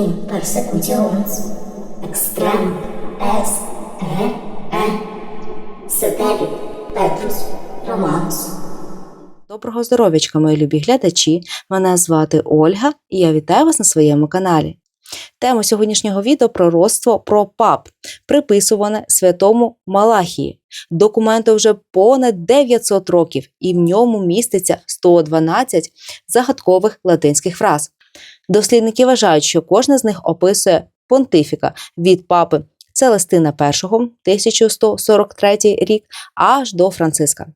in persecutions extrem e seteri Petrus Romanus. Доброго здоров'ячка, мої любі глядачі! Мене звати Ольга і я вітаю вас на своєму каналі. Тема сьогоднішнього відео пророцтво про пап, приписуване святому Малахії. Документу вже понад 900 років, і в ньому міститься 112 загадкових латинських фраз. Дослідники вважають, що кожна з них описує понтифіка від папи Целестина І 1143 рік аж до Франциска.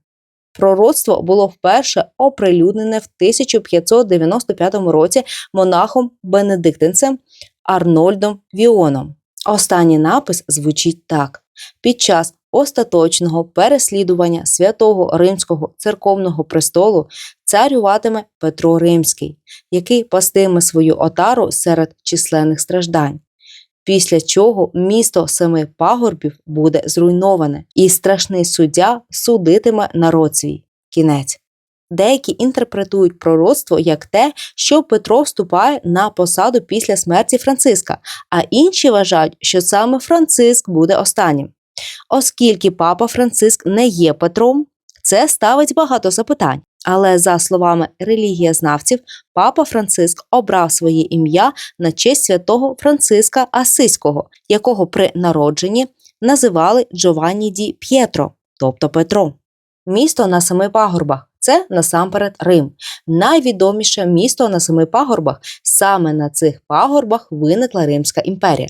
Пророцтво було вперше оприлюднене в 1595 році монахом Бенедиктинцем Арнольдом Віоном. Останній напис звучить так: під час остаточного переслідування святого Римського церковного престолу царюватиме Петро Римський, який пастиме свою отару серед численних страждань. Після чого місто семи пагорбів буде зруйноване, і страшний суддя судитиме народ свій. Кінець. Деякі інтерпретують пророцтво як те, що Петро вступає на посаду після смерті Франциска, а інші вважають, що саме Франциск буде останнім. Оскільки папа Франциск не є Петром, це ставить багато запитань. Але за словами релігієзнавців, папа Франциск обрав своє ім'я на честь святого Франциска Асиського, якого при народженні називали Джованні ді П'єтро, тобто Петро. Місто на семи пагорбах це насамперед Рим, найвідоміше місто на семи пагорбах. Саме на цих пагорбах виникла Римська імперія.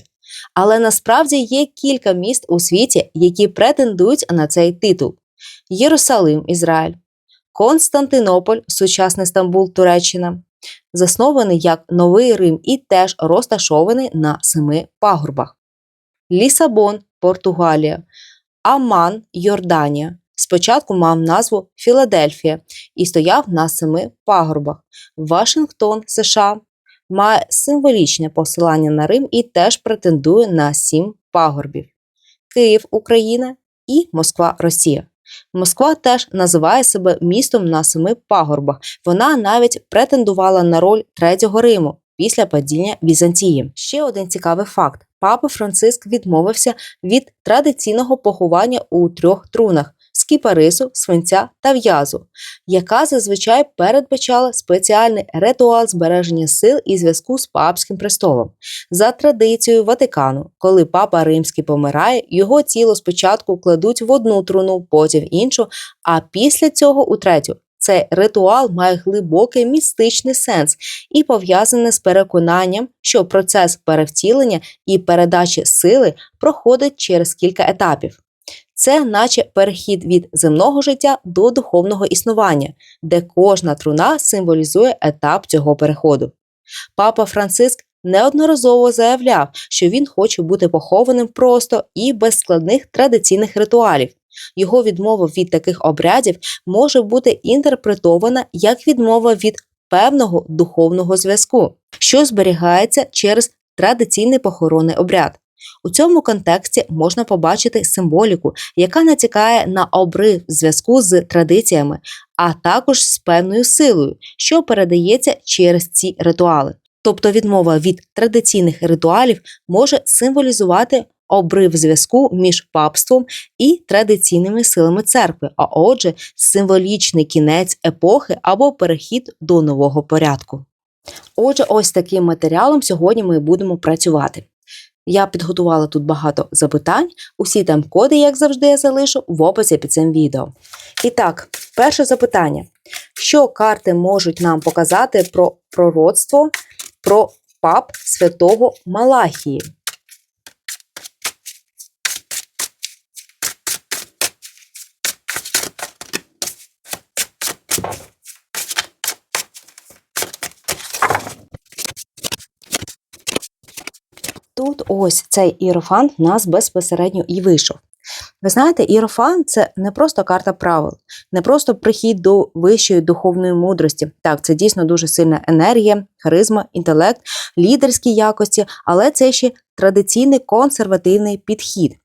Але насправді є кілька міст у світі, які претендують на цей титул: Єрусалим, Ізраїль, Константинополь, сучасний Стамбул, Туреччина, заснований як Новий Рим і теж розташований на семи пагорбах. Лісабон, Португалія, Аман, Йорданія. Спочатку мав назву Філадельфія і стояв на семи пагорбах. Вашингтон, США, має символічне посилання на Рим і теж претендує на сім пагорбів. Київ, Україна і Москва, Росія. Москва теж називає себе містом на семи пагорбах. Вона навіть претендувала на роль третього Риму після падіння Візантії. Ще один цікавий факт: папа Франциск відмовився від традиційного поховання у трьох трунах з кіпарису, свинця та в'язу, яка зазвичай передбачала спеціальний ритуал збереження сил і зв'язку з папським престолом. За традицією Ватикану, коли папа римський помирає, його тіло спочатку кладуть в одну труну, потім в іншу, а після цього у третю. Цей ритуал має глибокий містичний сенс і пов'язаний з переконанням, що процес перевтілення і передачі сили проходить через кілька етапів. Це наче перехід від земного життя до духовного існування, де кожна труна символізує етап цього переходу. Папа Франциск неодноразово заявляв, що він хоче бути похованим просто і без складних традиційних ритуалів. Його відмова від таких обрядів може бути інтерпретована як відмова від певного духовного зв'язку, що зберігається через традиційний похоронний обряд. У цьому контексті можна побачити символіку, яка натякає на обрив зв'язку з традиціями, а також з певною силою, що передається через ці ритуали. Тобто відмова від традиційних ритуалів може символізувати обрив зв'язку між папством і традиційними силами церкви, а отже, символічний кінець епохи або перехід до нового порядку. Отже, ось таким матеріалом сьогодні ми будемо працювати. Я підготувала тут багато запитань. Усі там коди, як завжди, я залишу в описі під цим відео. І так, перше запитання: що карти можуть нам показати про пророцтво про пап святого Малахії? Ось цей іерофант в нас безпосередньо і вийшов. Ви знаєте, іерофант це не просто карта правил, не просто прихід до вищої духовної мудрості. Так, це дійсно дуже сильна енергія, харизма, інтелект, лідерські якості, але це ще традиційний консервативний підхід.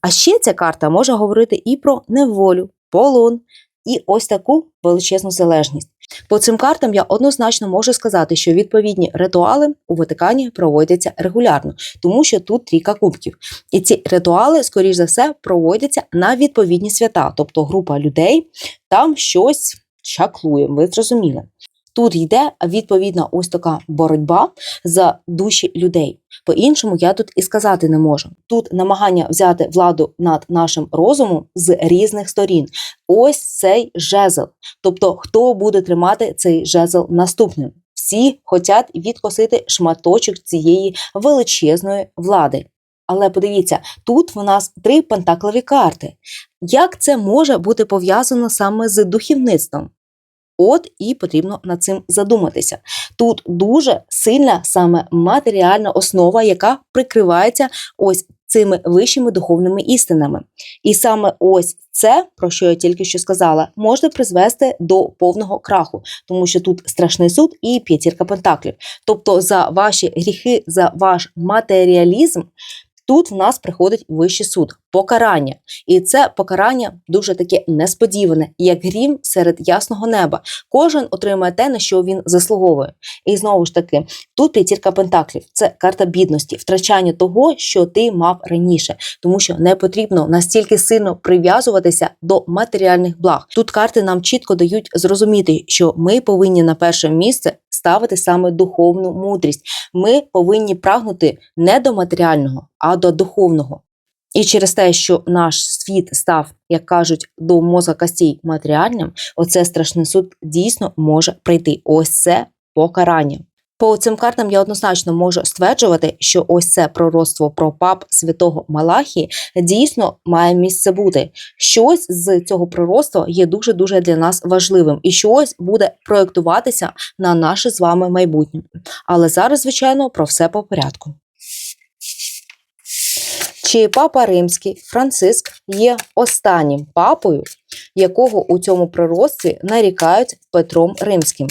А ще ця карта може говорити і про неволю, полон, і ось таку величезну залежність. По цим картам я однозначно можу сказати, що відповідні ритуали у Ватикані проводяться регулярно, тому що тут трійка кубків. І ці ритуали, скоріш за все, проводяться на відповідні свята, тобто група людей там щось чаклує, ви зрозуміли. Тут йде відповідна ось така боротьба за душі людей. По-іншому я тут і сказати не можу. Тут намагання взяти владу над нашим розумом з різних сторін. Ось цей жезл. Тобто, хто буде тримати цей жезл наступним? Всі хочуть відкосити шматочок цієї величезної влади. Але подивіться, тут в нас три пентаклові карти. Як це може бути пов'язано саме з духовництвом? От і потрібно над цим задуматися. Тут дуже сильна саме матеріальна основа, яка прикривається ось цими вищими духовними істинами. І саме ось це, про що я тільки що сказала, може призвести до повного краху, тому що тут страшний суд і п'ятірка пентаклів. Тобто, за ваші гріхи, за ваш матеріалізм. Тут в нас приходить вищий суд, покарання, і це покарання дуже таке несподіване, як грім серед ясного неба. Кожен отримає те, на що він заслуговує. І знову ж таки, тут п'ятірка пентаклів це карта бідності, втрачання того, що ти мав раніше, тому що не потрібно настільки сильно прив'язуватися до матеріальних благ. Тут карти нам чітко дають зрозуміти, що ми повинні на перше місце ставити саме духовну мудрість. Ми повинні прагнути не до матеріального, а до духовного. І через те, що наш світ став, як кажуть, до мозга костей матеріальним, оце страшний суд дійсно може прийти. Ось це покарання. По цим картам я однозначно можу стверджувати, що ось це пророцтво про пап святого Малахії дійсно має місце бути. Щось з цього пророцтва є дуже дуже для нас важливим, і щось буде проєктуватися на наше з вами майбутнє. Але зараз, звичайно, про все по порядку. Чи папа римський Франциск є останнім папою, якого у цьому пророцтві нарікають Петром Римським?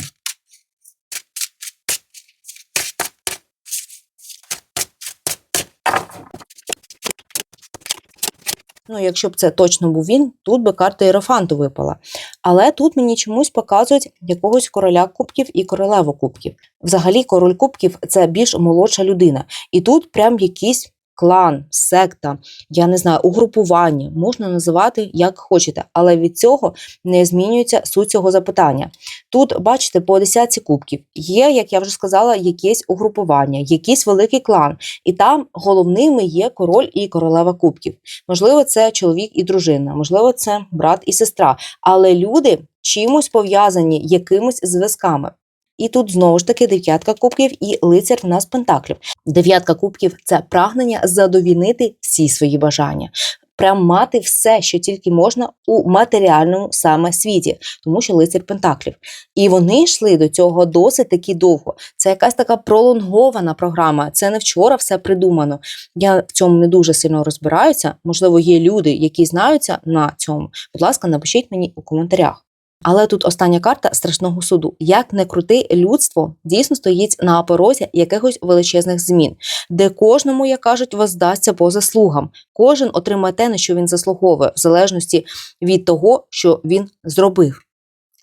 Ну, якщо б це точно був він, тут би карта Єрофанту випала. Але тут мені чомусь показують якогось короля кубків і королеву кубків. Взагалі, король кубків це більш молодша людина. І тут прям якийсь клан, секта, я не знаю, угрупування, можна називати як хочете, але від цього не змінюється суть цього запитання. Тут, бачите, по десятці кубків є, як я вже сказала, якесь угрупування, якийсь великий клан, і там головними є король і королева кубків. Можливо, це чоловік і дружина, можливо, це брат і сестра, але люди чимось пов'язані якимись зв'язками. І тут знову ж таки дев'ятка кубків і лицар в нас пентаклів. Дев'ятка кубків це прагнення задовільнити всі свої бажання. Прям мати все, що тільки можна у матеріальному саме світі, тому що лицар Пентаклів. І вони йшли до цього досить таки довго. Це якась така пролонгована програма. Це не вчора все придумано. Я в цьому не дуже сильно розбираюся. Можливо, є люди, які знаються на цьому. Будь ласка, напишіть мені у коментарях. Але тут остання карта страшного суду. Як не крути, людство дійсно стоїть на порозі якихось величезних змін, де кожному, як кажуть, воздасться по заслугам. Кожен отримає те, на що він заслуговує, в залежності від того, що він зробив.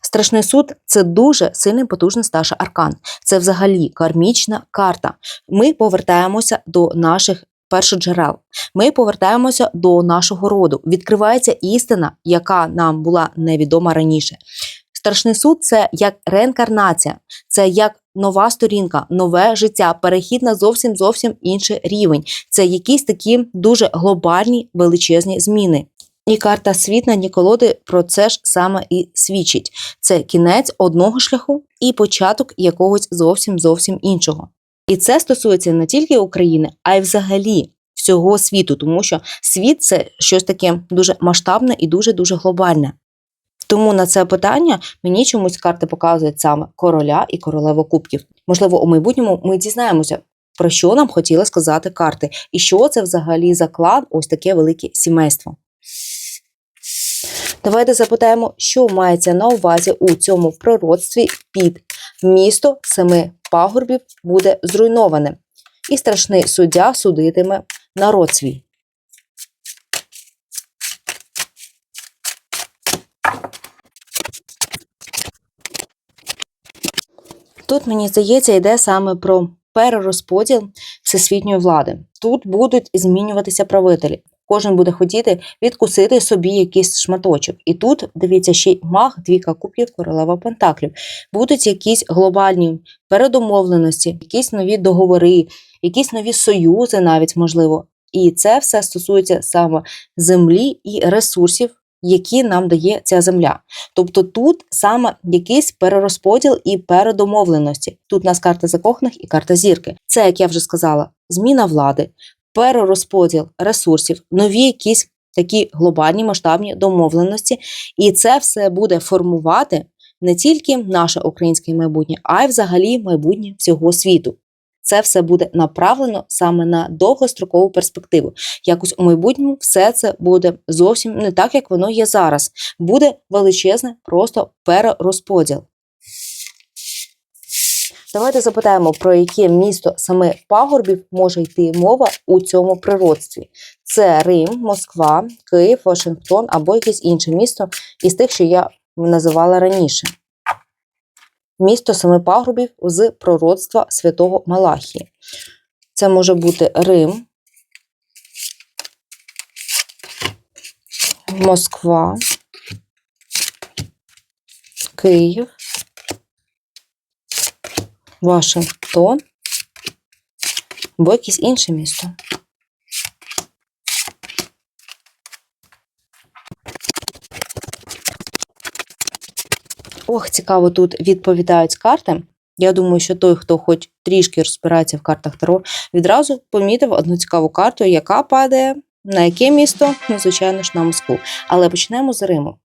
Страшний суд це дуже сильний потужний старший аркан. Це взагалі кармічна карта. Ми повертаємося до наших першоджерел. Ми повертаємося до нашого роду. Відкривається істина, яка нам була невідома раніше. Страшний суд це як реінкарнація, це як нова сторінка, нове життя, перехід на зовсім зовсім інший рівень. Це якісь такі дуже глобальні величезні зміни. І карта світ на дні колоди про це ж саме і свідчить: це кінець одного шляху і початок якогось зовсім зовсім іншого. І це стосується не тільки України, а й взагалі всього світу, тому що світ це щось таке дуже масштабне і дуже дуже глобальне. Тому на це питання мені чомусь карти показують саме короля і королеву кубків. Можливо, у майбутньому ми дізнаємося, про що нам хотіли сказати карти, і що це взагалі за клан, ось таке велике сімейство. Давайте запитаємо, що мається на увазі у цьому пророцтві під місто семи пагорбів буде зруйноване, і страшний суддя судитиме народ свій. Тут, мені здається, йде саме про перерозподіл всесвітньої влади. Тут будуть змінюватися правителі. Кожен буде хотіти відкусити собі якийсь шматочок. І тут, дивіться, ще й маг, двійка кубків, королева пентаклів. Будуть якісь глобальні передомовленості, якісь нові договори, якісь нові союзи, навіть можливо. І це все стосується саме землі і ресурсів, які нам дає ця земля. Тобто тут саме якийсь перерозподіл і передомовленості. Тут у нас карта закоханих і карта зірки. Це, як я вже сказала, зміна влади, перерозподіл ресурсів, нові якісь такі глобальні масштабні домовленості, і це все буде формувати не тільки наше українське майбутнє, а й взагалі майбутнє всього світу. Це все буде направлено саме на довгострокову перспективу. Якось у майбутньому все це буде зовсім не так, як воно є зараз. Буде величезне просто перерозподіл. Давайте запитаємо, про яке місто саме пагорбів може йти мова у цьому природстві. Це Рим, Москва, Київ, Вашингтон або якесь інше місто із тих, що я називала раніше. Місто семи пагорбів з пророцтва святого Малахії. Це може бути Рим, Москва, Київ, Вашингтон або якесь інше місто. Ох, цікаво, тут відповідають карти. Я думаю, що той, хто хоч трішки розбирається в картах Таро, відразу помітив одну цікаву карту, яка падає на яке місто? Ну, звичайно ж, на Москву. Але почнемо з Риму.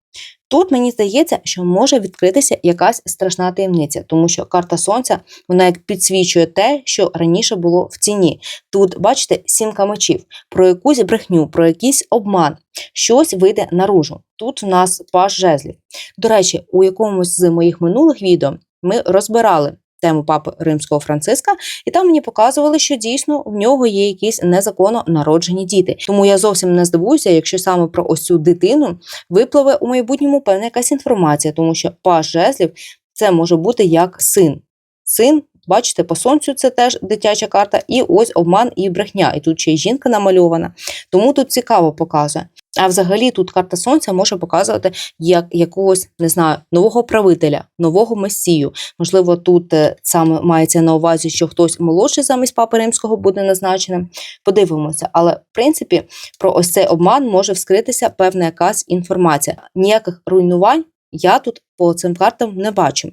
Тут мені здається, що може відкритися якась страшна таємниця, тому що карта сонця вона як підсвічує те, що раніше було в ціні. Тут, бачите, сімка мечів, про якусь брехню, про якийсь обман, щось вийде наружу. Тут у нас паш жезлів. До речі, у якомусь з моїх минулих відео ми розбирали тему папи римського Франциска, і там мені показували, що дійсно в нього є якісь незаконно народжені діти. Тому я зовсім не здивуюся, якщо саме про ось цю дитину випливе у майбутньому певна якась інформація, тому що паш жезлів це може бути як син. Син. Бачите, по сонцю це теж дитяча карта, і ось обман і брехня. І тут ще й жінка намальована. Тому тут цікаво показує. А взагалі тут карта сонця може показувати як якогось, не знаю, нового правителя, нового месію. Можливо, тут е, саме мається на увазі, що хтось молодший замість папи римського буде назначеним. Подивимося, але в принципі про ось цей обман може вскритися певна якась інформація. Ніяких руйнувань я тут по цим картам не бачу.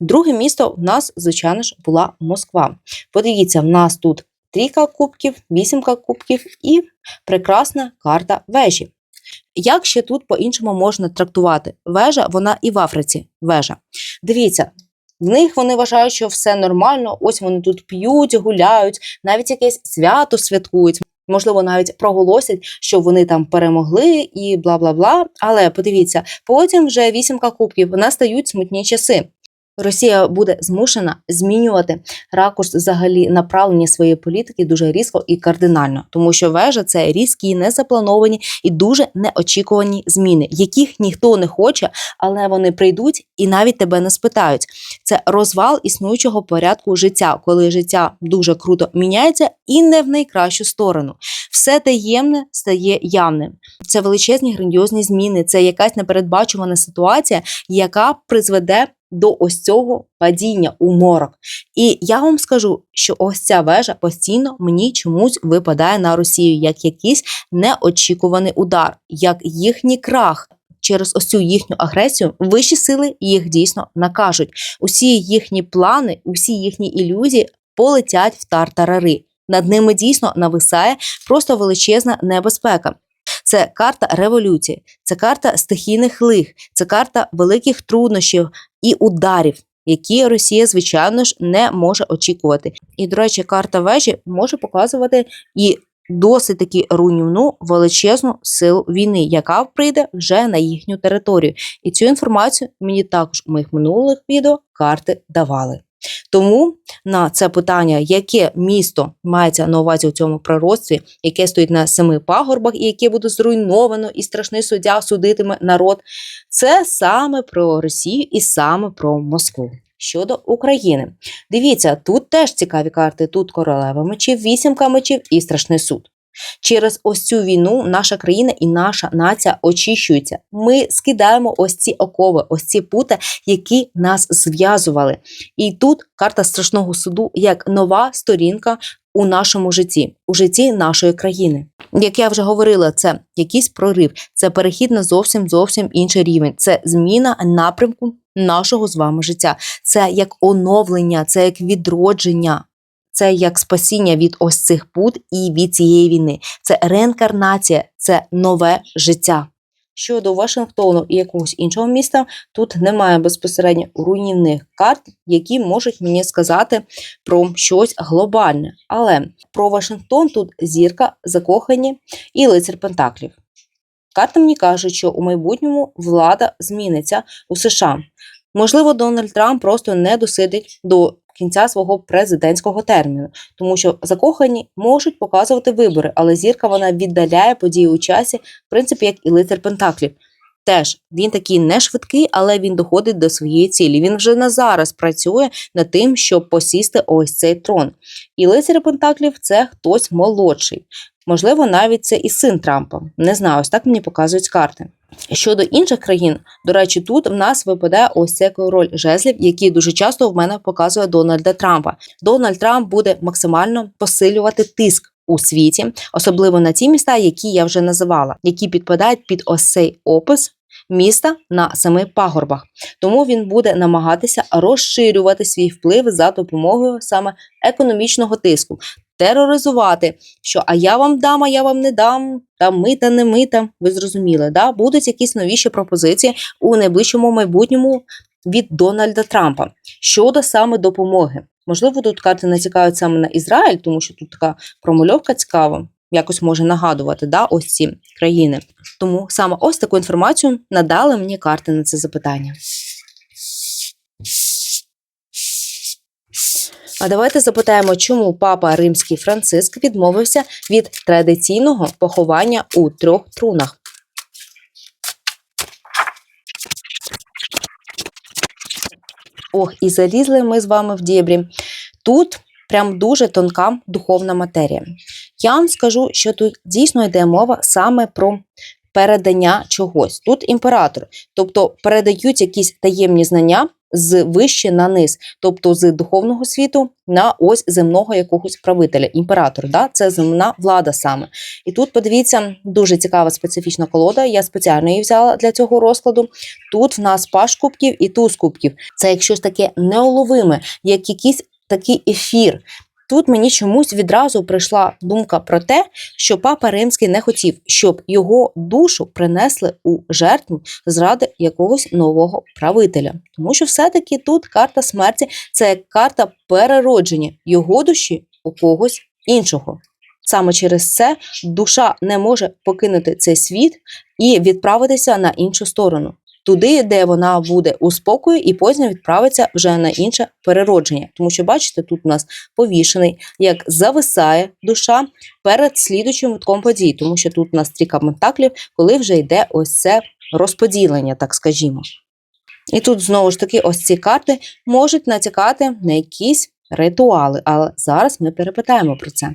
Друге місто в нас, звичайно ж, була Москва. Подивіться, в нас тут трійка кубків, вісімка кубків і прекрасна карта вежі. Як ще тут по-іншому можна трактувати? Вежа, вона і в Африці вежа. Дивіться, в них вони вважають, що все нормально, ось вони тут п'ють, гуляють, навіть якесь свято святкують. Можливо, навіть проголосять, що вони там перемогли і бла бла бла. Але подивіться, потім вже вісімка кубків настають смутні часи. Росія буде змушена змінювати ракурс взагалі направлення своєї політики дуже різко і кардинально, тому що вежа це різкі, незаплановані і дуже неочікувані зміни, яких ніхто не хоче, але вони прийдуть і навіть тебе не спитають. Це розвал існуючого порядку життя, коли життя дуже круто міняється і не в найкращу сторону. Все таємне стає явним. Це величезні грандіозні зміни, це якась непередбачувана ситуація, яка призведе до ось цього падіння у морок. І я вам скажу, що ось ця вежа постійно мені чомусь випадає на Росію як якийсь неочікуваний удар, як їхній крах. Через ось цю їхню агресію вищі сили їх дійсно накажуть. Усі їхні плани, усі їхні ілюзії полетять в тартарари. Над ними дійсно нависає просто величезна небезпека. Це карта революції, це карта стихійних лих, це карта великих труднощів і ударів, які Росія, звичайно ж, не може очікувати. І, до речі, карта вежі може показувати і досить таки руйнівну величезну силу війни, яка прийде вже на їхню територію. І цю інформацію мені також у моїх минулих відео карти давали. Тому на це питання, яке місто мається на увазі у цьому пророцтві, яке стоїть на семи пагорбах, і яке буде зруйновано, і страшний суддя судитиме народ, це саме про Росію і саме про Москву. Щодо України, дивіться, тут теж цікаві карти. Тут королева мечів, вісімка мечів і страшний суд. Через ось цю війну наша країна і наша нація очищуються. Ми скидаємо ось ці окови, ось ці пути, які нас зв'язували. І тут карта страшного суду як нова сторінка у нашому житті, у житті нашої країни. Як я вже говорила, це якийсь прорив, це перехід на зовсім зовсім інший рівень. Це зміна напрямку нашого з вами життя. Це як оновлення, це як відродження. Це як спасіння від ось цих пут і від цієї війни. Це реінкарнація, це нове життя. Щодо Вашингтону і якогось іншого міста, тут немає безпосередньо руйнівних карт, які можуть мені сказати про щось глобальне. Але про Вашингтон тут зірка, закохані і лицар Пентаклів. Карта мені каже, що у майбутньому влада зміниться у США. Можливо, Дональд Трамп просто не досидить до кінця свого президентського терміну, тому що закохані можуть показувати вибори, але зірка вона віддаляє події у часі, в принципі, як і лицар Пентаклів. Теж він такий не швидкий, але він доходить до своєї цілі. Він вже на зараз працює над тим, щоб посісти ось цей трон. І лицар Пентаклів це хтось молодший. Можливо, навіть це і син Трампа. Не знаю, ось так мені показують карти. Щодо інших країн, до речі, тут в нас випадає ось цей король жезлів, який дуже часто в мене показує Дональда Трампа. Дональд Трамп буде максимально посилювати тиск у світі, особливо на ті міста, які я вже називала, які підпадають під ось цей опис. Міста на семи пагорбах, тому він буде намагатися розширювати свій вплив за допомогою саме економічного тиску, тероризувати, що а я вам дам, а я вам не дам, там ми та не ми там. Ви зрозуміли, да? будуть якісь новіші пропозиції у найближчому майбутньому від Дональда Трампа щодо саме допомоги. Можливо, тут карти натякають саме на Ізраїль, тому що тут така промальовка цікава, якось може нагадувати да, ось ці країни. Тому саме ось таку інформацію надали мені карти на це запитання. А давайте запитаємо, чому папа римський Франциск відмовився від традиційного поховання у трьох трунах. Ох, і залізли ми з вами в дєбрі. Тут прям дуже тонка духовна матерія. Я вам скажу, що тут дійсно йде мова саме про передання чогось. Тут імператор, тобто передають якісь таємні знання з вище на низ, тобто з духовного світу на ось земного якогось правителя. Імператор, да? це земна влада саме. І тут подивіться, дуже цікава специфічна колода. Я спеціально її взяла для цього розкладу. Тут в нас паш кубків і туз кубків. Це як щось таке неуловиме, як якийсь такий ефір. Тут мені чомусь відразу прийшла думка про те, що папа римський не хотів, щоб його душу принесли у жертву заради якогось нового правителя. Тому що все-таки тут карта смерті це карта переродження його душі у когось іншого. Саме через це душа не може покинути цей світ і відправитися на іншу сторону. Туди, де вона буде у спокою, і потім відправиться вже на інше переродження. Тому що, бачите, тут у нас повішений, як зависає душа перед слідучим витком подій, тому що тут у нас трійка пентаклів, коли вже йде ось це розподілення, так скажімо. І тут знову ж таки ось ці карти можуть натякати на якісь ритуали, але зараз ми перепитаємо про це.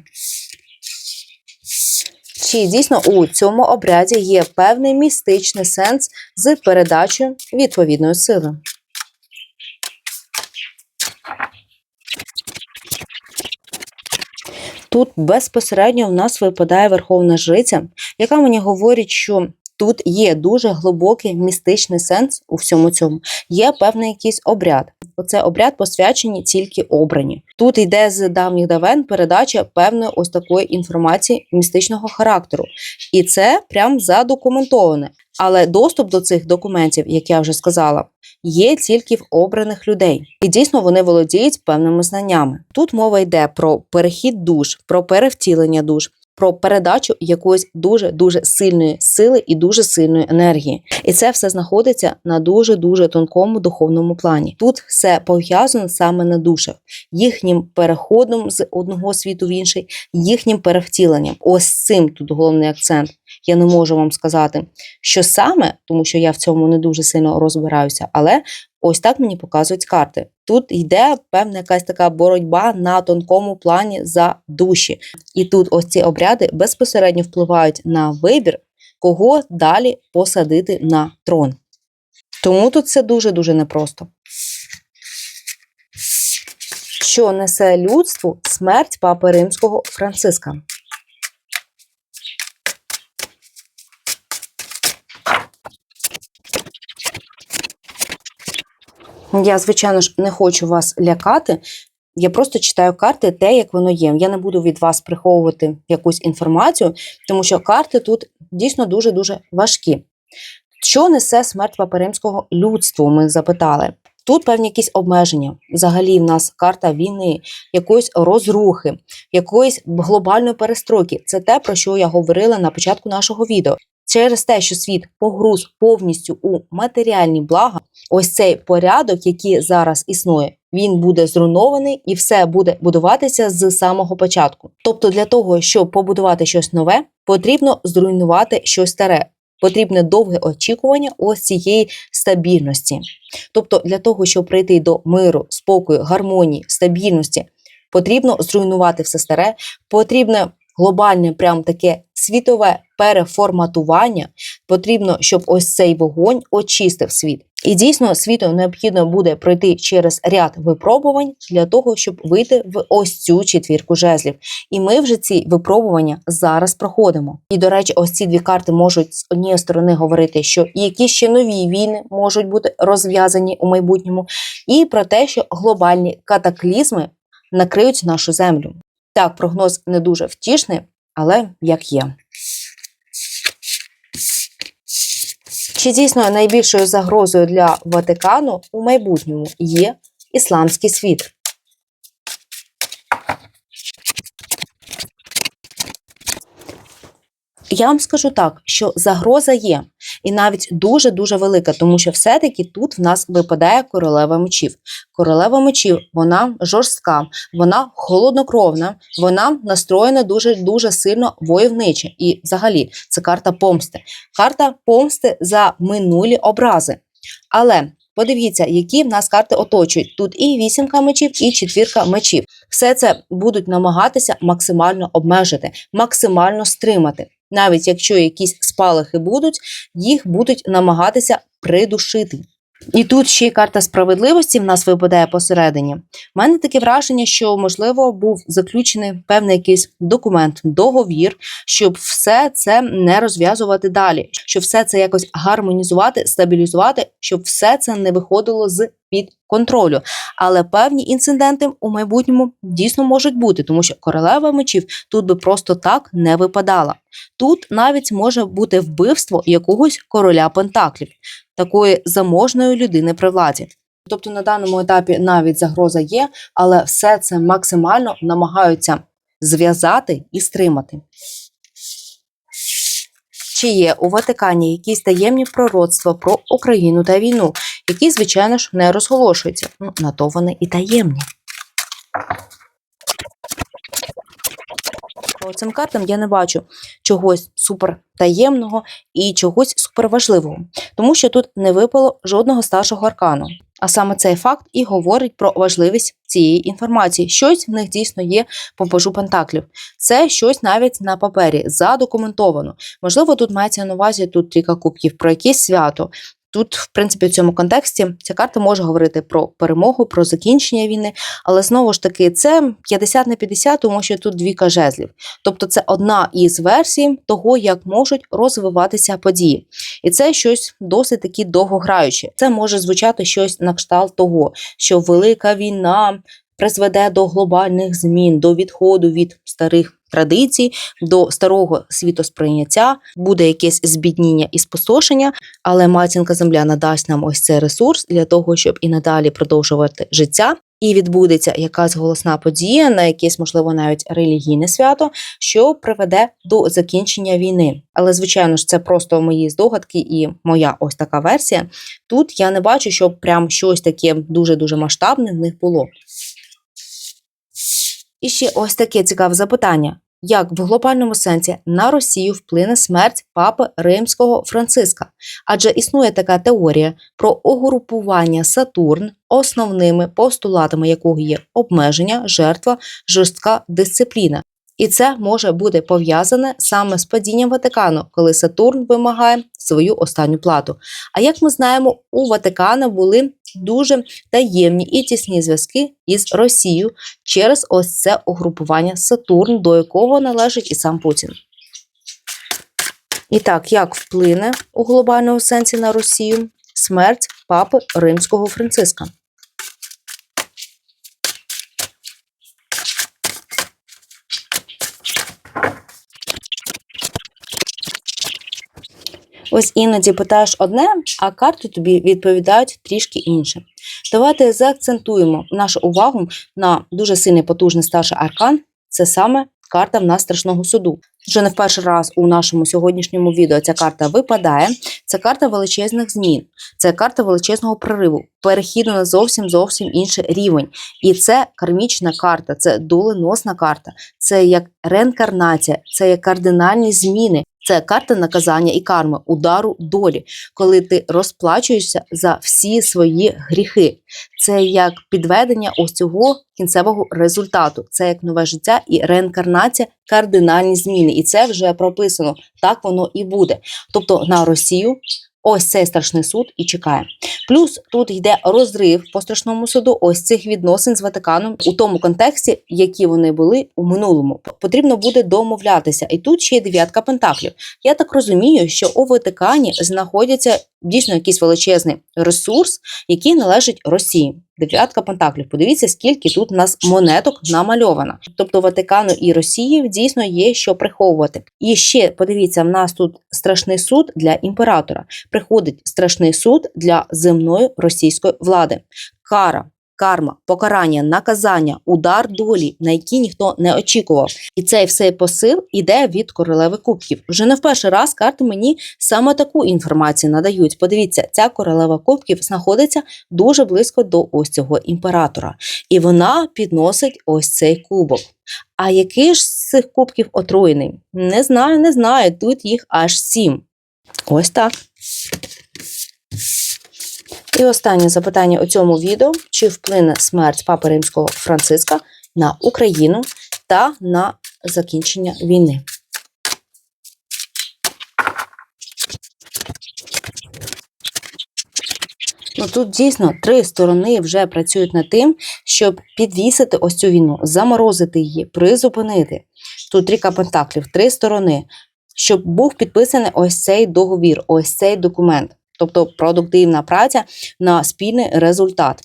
Чи дійсно у цьому обряді є певний містичний сенс з передачею відповідної сили? Тут безпосередньо в нас випадає Верховна Жриця, яка мені говорить, що тут є дуже глибокий містичний сенс у всьому цьому. Є певний якийсь обряд. Оце обряд посвячені тільки обрані. Тут йде з давніх давен передача певної ось такої інформації містичного характеру. І це прям задокументоване. Але доступ до цих документів, як я вже сказала, є тільки в обраних людей, і дійсно вони володіють певними знаннями. Тут мова йде про перехід душ, про перевтілення душ, про передачу якоїсь дуже дуже сильної сили і дуже сильної енергії. І це все знаходиться на дуже дуже тонкому духовному плані. Тут все пов'язано саме на душах, їхнім переходом з одного світу в інший, їхнім перевтіленням. Ось цим тут головний акцент. Я не можу вам сказати, що саме, тому що я в цьому не дуже сильно розбираюся, але ось так мені показують карти. Тут йде певна якась така боротьба на тонкому плані за душі. І тут ось ці обряди безпосередньо впливають на вибір, кого далі посадити на трон. Тому тут це дуже-дуже непросто. Що несе людству смерть папи римського Франциска? Я, звичайно ж, не хочу вас лякати. Я просто читаю карти те, як воно є. Я не буду від вас приховувати якусь інформацію, тому що карти тут дійсно дуже-дуже важкі. Що несе смерть паперимського людству? Ми запитали. Тут певні якісь обмеження. Взагалі, в нас карта війни, якоїсь розрухи, якоїсь глобальної перестройки. Це те, про що я говорила на початку нашого відео. Через те, що світ погруз повністю у матеріальні блага, ось цей порядок, який зараз існує, він буде зруйнований і все буде будуватися з самого початку. Тобто, для того, щоб побудувати щось нове, потрібно зруйнувати щось старе. Потрібне довге очікування ось цієї стабільності. Тобто, для того, щоб прийти до миру, спокою, гармонії, стабільності, потрібно зруйнувати все старе, потрібне глобальне, прям таке світове переформатування. Потрібно, щоб ось цей вогонь очистив світ. І дійсно світу необхідно буде пройти через ряд випробувань для того, щоб вийти в ось цю четвірку жезлів. І ми вже ці випробування зараз проходимо. І до речі, ось ці дві карти можуть з однієї сторони говорити, що якісь ще нові війни можуть бути розв'язані у майбутньому, і про те, що глобальні катаклізми накриють нашу землю. Так, прогноз не дуже втішний, але як є. Чи дійсно найбільшою загрозою для Ватикану у майбутньому є ісламський світ? Я вам скажу так, що загроза є, і навіть дуже-дуже велика, тому що все-таки тут в нас випадає королева мечів. Королева мечів, вона жорстка, вона холоднокровна, вона настроєна дуже-дуже сильно войовниче. І взагалі це карта помсти. Карта помсти за минулі образи. Але подивіться, які в нас карти оточують. Тут і вісімка мечів, і четвірка мечів. Все це будуть намагатися максимально обмежити, максимально стримати. Навіть якщо якісь спалахи будуть, їх будуть намагатися придушити. І тут ще карта справедливості в нас випадає посередині. У мене таке враження, що можливо був заключений певний якийсь документ, договір, щоб все це не розв'язувати далі, щоб все це якось гармонізувати, стабілізувати, щоб все це не виходило з під контролю. Але певні інциденти у майбутньому дійсно можуть бути, тому що королева мечів тут би просто так не випадала. Тут навіть може бути вбивство якогось короля пентаклів, такої заможної людини при владі. Тобто на даному етапі навіть загроза є, але все це максимально намагаються зв'язати і стримати. Чи є у Ватикані якісь таємні пророцтва про Україну та війну, які, звичайно ж, не розголошуються. Ну, на то вони і таємні. По цим картам я не бачу чогось супер таємного і чогось суперважливого, тому що тут не випало жодного старшого аркану. А саме цей факт і говорить про важливість цієї інформації. Щось в них дійсно є по пажу пентаклів. Це щось навіть на папері задокументовано. Можливо, тут мається на увазі тут трійка кубків про якесь свято. Тут, в принципі, в цьому контексті ця карта може говорити про перемогу, про закінчення війни, але знову ж таки, це 50 на 50, тому що тут двіка жезлів. Тобто, це одна із версій того, як можуть розвиватися події. І це щось досить таки довгограюче. Це може звучати щось на кшталт того, що велика війна призведе до глобальних змін, до відходу від старих традицій, до старого світосприйняття, буде якесь збідніння і спустошення, але матінка земля надасть нам ось цей ресурс для того, щоб і надалі продовжувати життя. і відбудеться якась голосна подія, на якесь, можливо, навіть релігійне свято, що приведе до закінчення війни. Але, звичайно ж, це просто мої здогадки і моя ось така версія. Тут я не бачу, щоб прям щось таке дуже-дуже масштабне в них було. І ще ось таке цікаве запитання. Як в глобальному сенсі на Росію вплине смерть папи римського Франциска? Адже існує така теорія про угрупування Сатурн, основними постулатами якого є обмеження, жертва, жорстка дисципліна. І це може бути пов'язане саме з падінням Ватикану, коли Сатурн вимагає свою останню плату. А як ми знаємо, у Ватикана були дуже таємні і тісні зв'язки із Росією через ось це угрупування Сатурн, до якого належить і сам Путін. І так, як вплине у глобальному сенсі на Росію смерть папи римського Франциска? Ось іноді питаєш одне, а карти тобі відповідають трішки інше. Давайте заакцентуємо нашу увагу на дуже сильний потужний старший аркан. Це саме карта в нас страшного суду. Вже не в перший раз у нашому сьогоднішньому відео ця карта випадає. Це карта величезних змін, це карта величезного прориву, перехіду на зовсім зовсім інший рівень. І це кармічна карта, це доленосна карта, це як реінкарнація, це як кардинальні зміни. Це карта наказання і карми, удару долі, коли ти розплачуєшся за всі свої гріхи. Це як підведення ось цього кінцевого результату. Це як нове життя і реінкарнація, кардинальні зміни. І це вже прописано. Так воно і буде. Тобто на Росію. Ось цей страшний суд і чекає. Плюс тут йде розрив по страшному суду ось цих відносин з Ватиканом у тому контексті, які вони були у минулому. Потрібно буде домовлятися. І тут ще є дев'ятка пентаклів. Я так розумію, що у Ватикані знаходяться дійсно якийсь величезний ресурс, який належить Росії. Дев'ятка пентаклів. Подивіться, скільки тут у нас монеток намальовано. Тобто Ватикану і Росії дійсно є що приховувати. І ще подивіться, в нас тут страшний суд для імператора. Приходить страшний суд для земної російської влади. Кара. Карма, покарання, наказання, удар долі, на які ніхто не очікував. І цей все посил іде від королеви кубків. Вже не в перший раз карти мені саме таку інформацію надають. Подивіться, ця королева кубків знаходиться дуже близько до ось цього імператора, і вона підносить ось цей кубок. А який ж з цих кубків отруєний? Не знаю, не знаю. Тут їх аж сім. Ось так. І останнє запитання у цьому відео: чи вплине смерть Папи Римського Франциска на Україну та на закінчення війни? Ну тут дійсно три сторони вже працюють над тим, щоб підвісити ось цю війну, заморозити її, призупинити. Тут трійка пентаклів, три сторони, щоб був підписаний ось цей договір, ось цей документ, тобто продуктивна праця на спільний результат.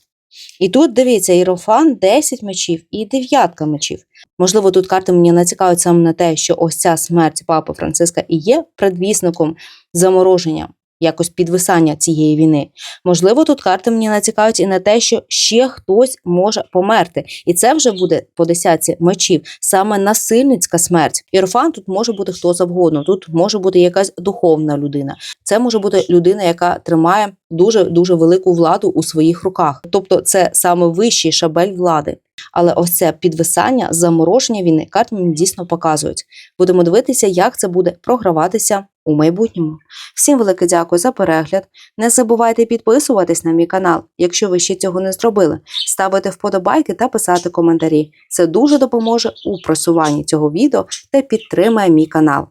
І тут дивіться, Єрофан 10 мечів і дев'ятка мечів. Можливо, тут карти мені націкавить саме на те, що ось ця смерть папи Франциска і є предвісником замороження, якось підвисання цієї війни. Можливо, тут карти мені націкавить і на те, що ще хтось може померти. І це вже буде по десятці мечів, саме насильницька смерть. Іерофан тут може бути хто завгодно. Тут може бути якась духовна людина. Це може бути людина, яка тримає дуже дуже велику владу у своїх руках. Тобто, це саме вищий шабель влади. Але ось це підвисання, замороження війни карти мені дійсно показують. Будемо дивитися, як це буде програватися у майбутньому. Всім велике дякую за перегляд. Не забувайте підписуватись на мій канал, якщо ви ще цього не зробили, ставити вподобайки та писати коментарі. Це дуже допоможе у просуванні цього відео та підтримає мій канал.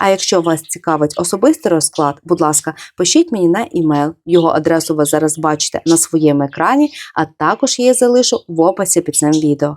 А якщо вас цікавить особистий розклад, будь ласка, пишіть мені на імейл. Його адресу ви зараз бачите на своєму екрані, а також я залишу в описі під цим відео.